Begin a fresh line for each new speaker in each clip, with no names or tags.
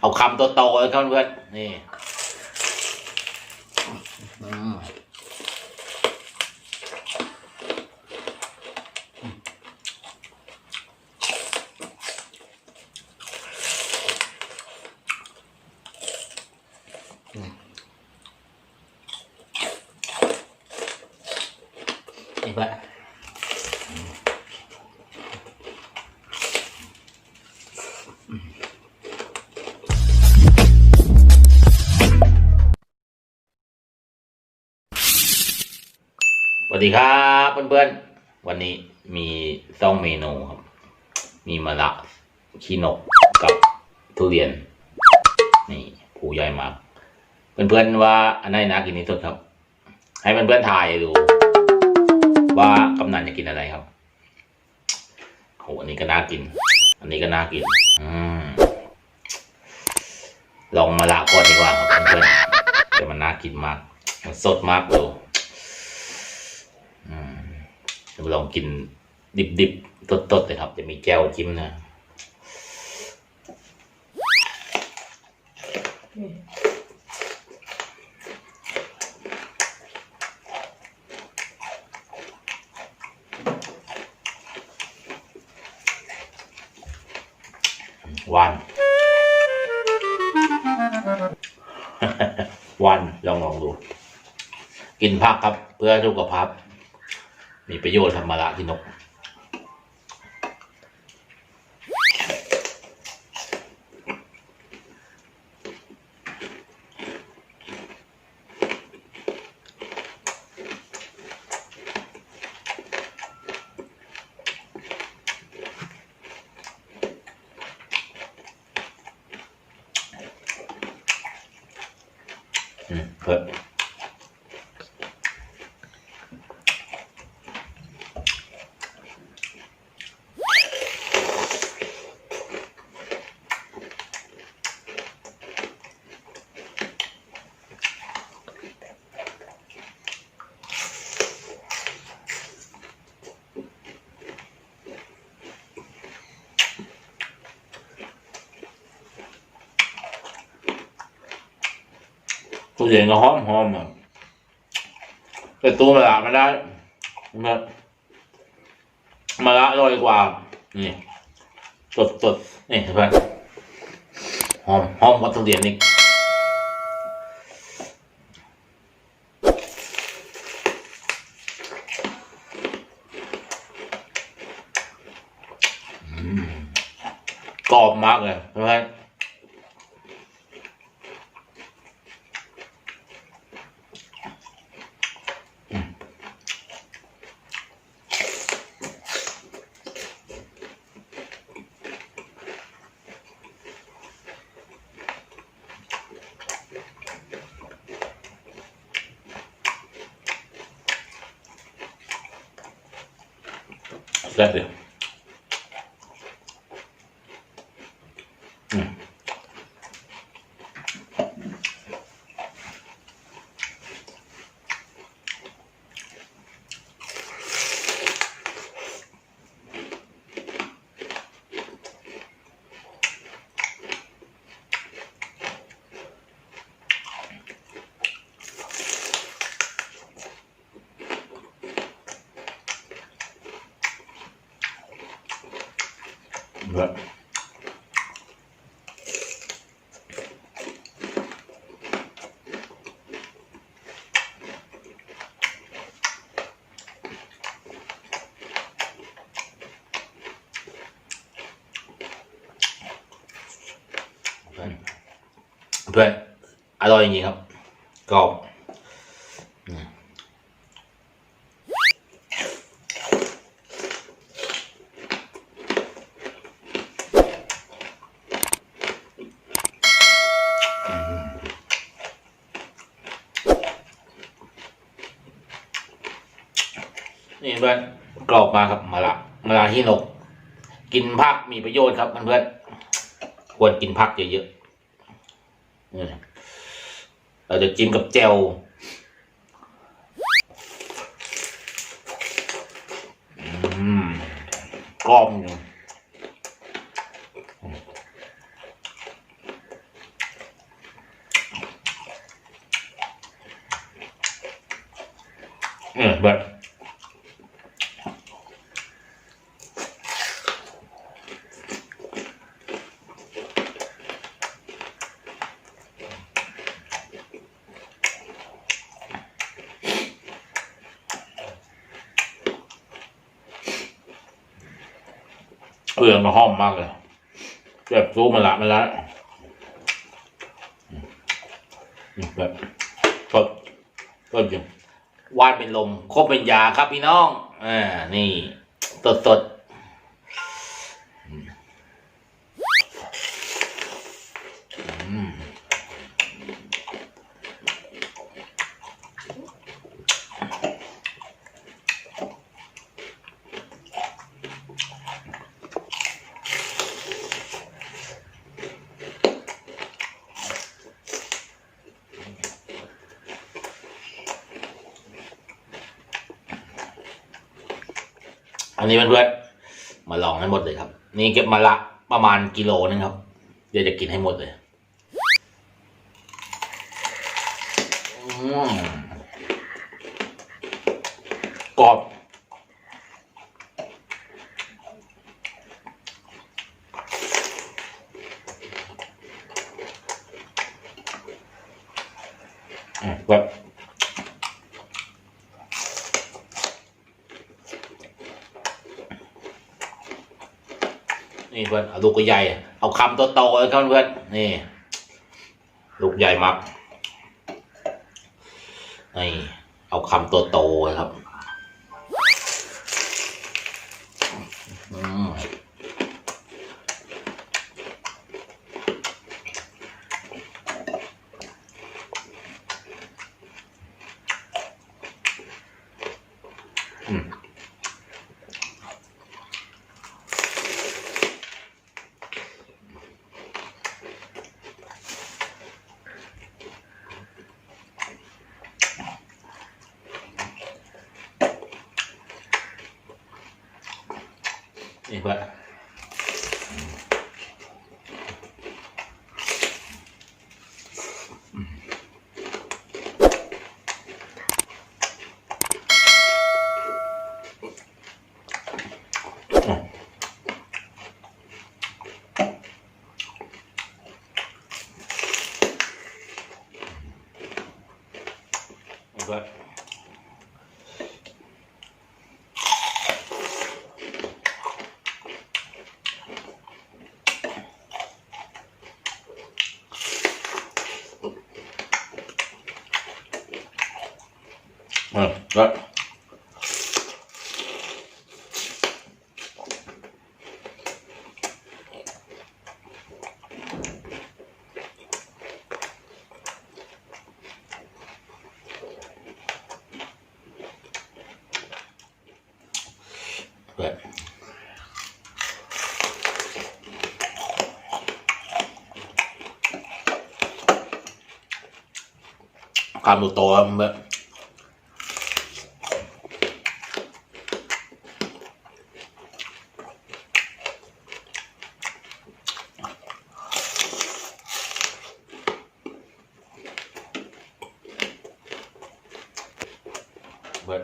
เอาคำโตๆเลยครับเพื่อนนี่นี่เพื่อน วัสดีครับเพื่อนๆ วันนี้มีสองเมนูครับ มีมะระขี้นกกับทุเรียน นี่ผูใหญ่มาก เพื่อนๆว่าอันไหนน่ากินที่สุดครับ ให้เพื่อนๆทายดู ว่ากำนันจะกินอะไรครับโหอันนี้ก็น่ากิน อันนี้ก็น่ากิน อืมลองมาละก่อนดีกว่าครับเพื่อนๆแต่มันน่ากินมาก มันสดมากดูอืมเดี๋ย ลองกินดิบๆตดๆเลยครับ จะมีแก้วจิ้มนะวันวันลองลองดู กินผักครับเพื่อสุขภาพ มีประโยชน์ธรรมละที่นก อืมเพื่อ ตู้เย็นก็หอมหอมอะแต่ตัวมาละไม่ได้นะมาละอร่อยกว่า นี่สดสดนี่เห็นไหมหอมหอมกว่าทุเย็นนี่มกรอบมากเลยเห็นไหม แซ่ แบบเพื่อนี่เพื่อนกรอบมาครับมาละมาละที่นก กินผักมีประโยชน์ครับเพื่อนควรกินผักเยอะๆเราจะจิ้มกับแจวกรอบอยู่เออแบบ เออมาห้อมมากเลยแบบซูมันละมันละแบบสดสดจริงวานเป็นลมคบเป็นยาครับพี่น้องอ่านี่ สดสด อันนี้เพื่อนๆมาลองให้หมดเลยครับ นี่เก็บมาละประมาณกิโลนึงครับ เดี๋ยวจะกินให้หมดเลยกรอบแบบ นี่เพื่อนเอาลูกใหญ่ เอาคำโตๆเลยครับเพื่อนนี่ลูกใหญ่มากนี่เอาคำโตๆครับอืมอืม นี่ อืมแล้วแบบการดูโตครับแบบแบบ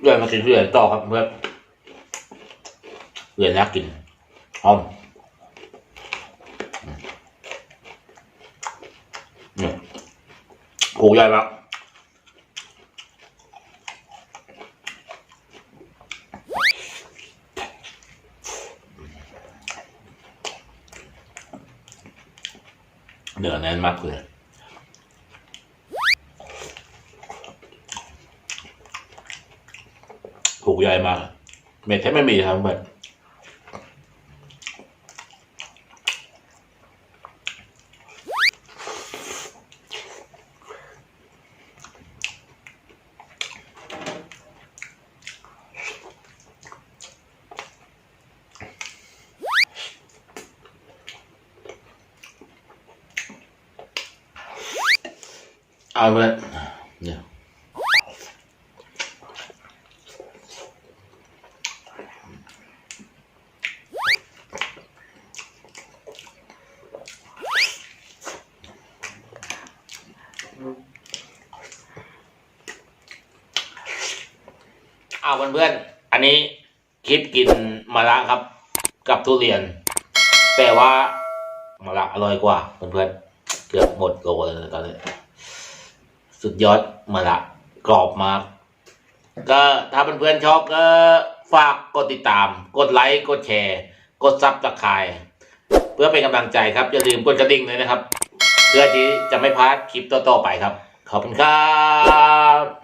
เรื่อยมากินเรื่อยต่อครับเพื่อนเรื่อยนักกินหอมนี่ผูใหญ่มากเนื้อแน่นมากเลย ผูใหญ่มากเม็ดแทบไม่มีครับเพื่อนเอาเพื่อนเนี่ย เพื่อนๆ อั นนี้คลิปกินมะระครับ กับทุเรียน แต่ว่ามะระอร่อยกว่าเพื่อนๆเกือบหมดโลเลยตอนนี้สุดยอดมะระกรอบมาก ก็ถ้าเพื่อนๆชอบก็ฝากกดติดตาม กดไลค์กดแชร์ กดซับสไครต์เพื่อเป็นกำลังใจครับอย่าลืมกดกระดิ่งเลยนะครับ เพื่อที่จะไม่พลาดคลิปต่อๆไปครับ ขอบคุณครับ